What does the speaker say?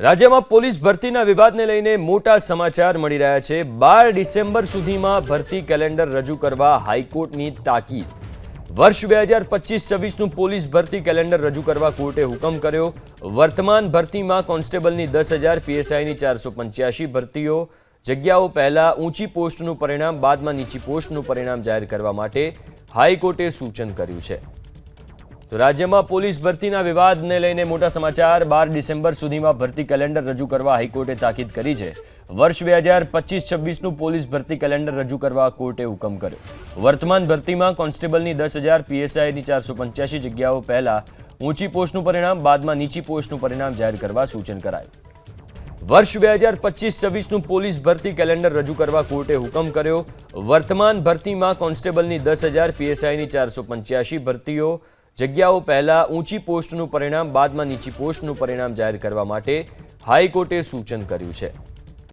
રાજ્યમાં પોલીસ ભરતીના વિવાદને લઈને મોટા સમાચાર મળી રહ્યા છે. બાર ડિસેમ્બર સુધીમાં ભરતી કેલેન્ડર રજૂ કરવા હાઈકોર્ટની તાકીદ. વર્ષ બે હજાર પચીસ છવ્વીસનું પોલીસ ભરતી કેલેન્ડર રજૂ કરવા કોર્ટે હુકમ કર્યો. વર્તમાન ભરતીમાં કોન્સ્ટેબલની દસ હજાર, પીએસઆઈની ચારસો પંચ્યાસી ભરતીઓ. જગ્યાઓ પહેલાં ઊંચી પોસ્ટનું પરિણામ, બાદમાં નીચી પોસ્ટનું પરિણામ જાહેર કરવા માટે હાઈકોર્ટે સૂચન કર્યું છે. તો રાજ્યમાં પોલીસ ભરતીના વિવાદને લઈને મોટા સમાચાર. બાર ડિસેમ્બર સુધીમાં ભરતી કેલેન્ડર રજૂ કરવા હાઈકોર્ટે તાકીદ કરી છે. વર્ષ બે હજાર પચીસ છવ્વીસનું પોલીસ ભરતી કેલેન્ડર રજૂ કરવા કોર્ટે હુકમ કર્યો. વર્તમાન ભરતીમાં કોન્સ્ટેબલની દસ હજાર પીએસઆઈની ચારસો પંચ્યાસી જગ્યાઓ પહેલા ઊંચી પોસ્ટનું પરિણામ, બાદમાં નીચી પોસ્ટનું પરિણામ જાહેર કરવા સૂચન કરાયું. વર્ષ બે હજાર પચીસ છવ્વીસનું પોલીસ ભરતી કેલેન્ડર રજૂ કરવા કોર્ટે હુકમ કર્યો. વર્તમાન ભરતીમાં કોન્સ્ટેબલની દસ હજાર પીએસઆઈની ચારસો પંચ્યાસી ભરતીઓ જગ્યાઓ પહેલાં ઊંચી પોસ્ટનું પરિણામ, બાદમાં નીચી પોસ્ટનું પરિણામ જાહેર કરવા માટે હાઈકોર્ટે સૂચન કર્યું છે.